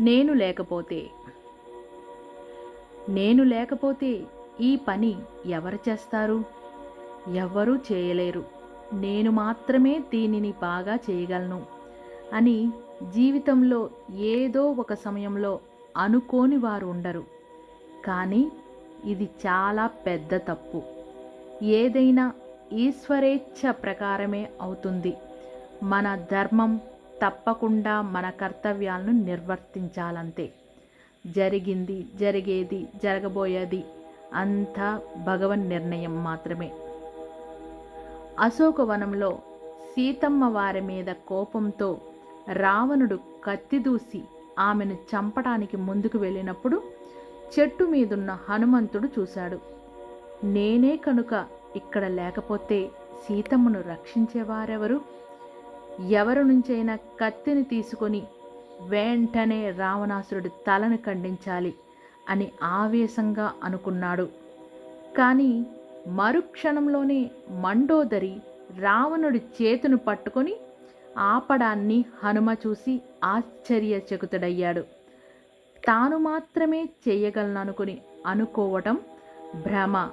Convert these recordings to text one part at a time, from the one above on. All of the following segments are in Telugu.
నేను లేకపోతే. నేను లేకపోతే ఈ పని ఎవరు చేస్తారు? ఎవ్వరూ చేయలేరు. నేను మాత్రమే దీనిని బాగా చేయగలను అని జీవితంలో ఏదో ఒక సమయంలో అనుకోని వారు ఉండరు. కానీ ఇది చాలా పెద్ద తప్పు. ఏదైనా ఈశ్వరేచ్ఛ ప్రకారమే అవుతుంది. మన ధర్మం తప్పకుండా మన కర్తవ్యాలను నిర్వర్తించాలంతే. జరిగింది జరిగేది జరగబోయేది అంతా భగవన్ నిర్ణయం మాత్రమే. అశోకవనంలో సీతమ్మ వారి మీద కోపంతో రావణుడు కత్తిదూసి ఆమెను చంపడానికి ముందుకు వెళ్ళినప్పుడు చెట్టు మీదున్న హనుమంతుడు చూశాడు. నేనే కనుక ఇక్కడ లేకపోతే సీతమ్మను రక్షించేవారెవరు? ఎవరి నుంచైనా కత్తిని తీసుకొని వెంటనే రావణాసురుడి తలను ఖండించాలి అని ఆవేశంగా అనుకున్నాడు. కానీ మరుక్షణంలోనే మండోదరి రావణుడి చేతును పట్టుకొని ఆపడాన్ని హనుమ చూసి ఆశ్చర్యచకుతుడయ్యాడు. తాను మాత్రమే చేయగలననుకుని అనుకోవటం భ్రమ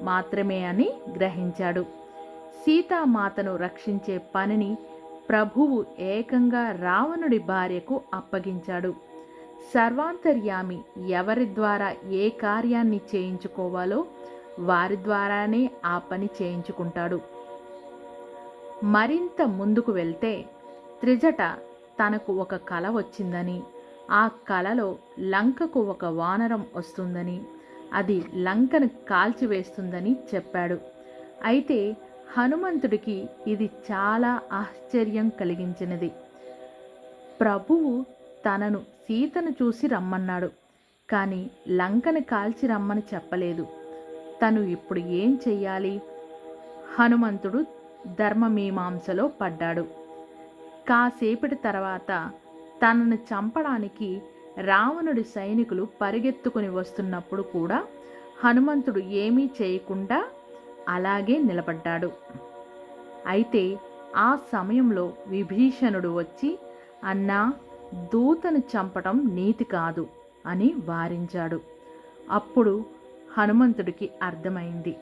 మాత్రమే అని గ్రహించాడు. సీతామాతను రక్షించే పనిని ప్రభువు ఏకంగా రావణుడి భార్యకు అప్పగించాడు. సర్వాంతర్యామి ఎవరి ద్వారా ఏ కార్యాన్ని చేయించుకోవాలో వారి ద్వారానే ఆ పని చేయించుకుంటాడు. మరింత ముందుకు వెళ్తే త్రిజట తనకు ఒక కల వచ్చిందని ఆ కలలో లంకకు ఒక వానరం వస్తుందని అది లంకను కాల్చివేస్తుందని చెప్పాడు. అయితే హనుమంతుడికి ఇది చాలా ఆశ్చర్యం కలిగించినది. ప్రభువు తనను సీతను చూసి రమ్మన్నాడు కానీ లంకను కాల్చి రమ్మని చెప్పలేదు. తను ఇప్పుడు ఏం చెయ్యాలి? హనుమంతుడు ధర్మమీమాంసలో పడ్డాడు. కాసేపటి తర్వాత తనను చంపడానికి రావణుడి సైనికులు పరిగెత్తుకుని వస్తున్నప్పుడు కూడా హనుమంతుడు ఏమీ చేయకుండా అలాగే నిలబడ్డాడు. అయితే ఆ సమయంలో విభీషణుడు వచ్చి అన్నా దూతను చంపటం నీతి కాదు అని వారించాడు. అప్పుడు హనుమంతుడికి అర్థమైంది.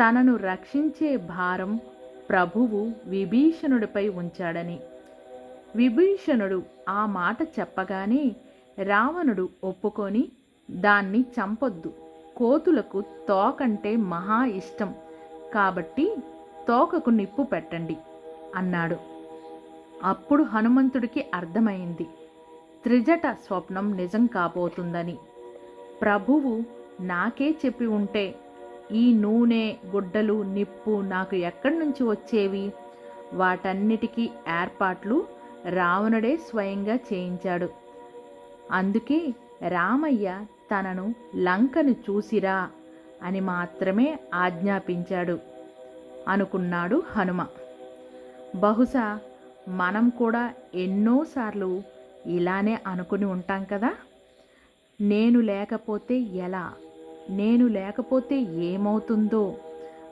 తనను రక్షించే భారం ప్రభువు విభీషణుడిపై ఉంచాడని. విభీషణుడు ఆ మాట చెప్పగానే రావణుడు ఒప్పుకొని దాన్ని చంపొద్దు. కోతులకు తోకంటే మహా ఇష్టం. కాబట్టి తోకకు నిప్పు పెట్టండి అన్నాడు. అప్పుడు హనుమంతుడికి అర్థమైంది. త్రిజట స్వప్నం నిజం కాబోతుందని. ప్రభువు నాకే చెప్పి ఉంటే ఈ నూనె గుడ్డలు నిప్పు నాకు ఎక్కడి నుంచి వచ్చేవి? వాటన్నిటికీ ఏర్పాట్లు రావణుడే స్వయంగా చేయించాడు. అందుకే రామయ్య తనను లంకను చూసిరా అని మాత్రమే ఆజ్ఞాపించాడు. అనుకున్నాడు హనుమ. బహుశా మనం కూడా ఎన్నోసార్లు ఇలానే అనుకుని ఉంటాం కదా? నేను లేకపోతే ఎలా? నేను లేకపోతే ఏమవుతుందో?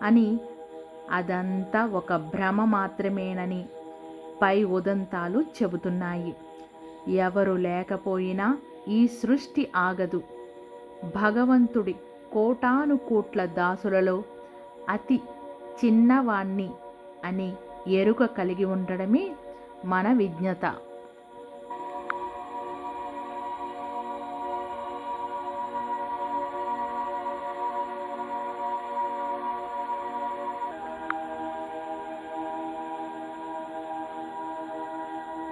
అని అదంతా ఒక భ్రమ మాత్రమేనని పై ఉదంతాలు చెబుతున్నాయి. ఎవరు లేకపోయినా ఈ సృష్టి ఆగదు. భగవంతుడి కోటాను కోట్ల దాసులలో అతి చిన్నవాణ్ణి అని ఎరుక కలిగి ఉండడమే మన విజ్ఞత.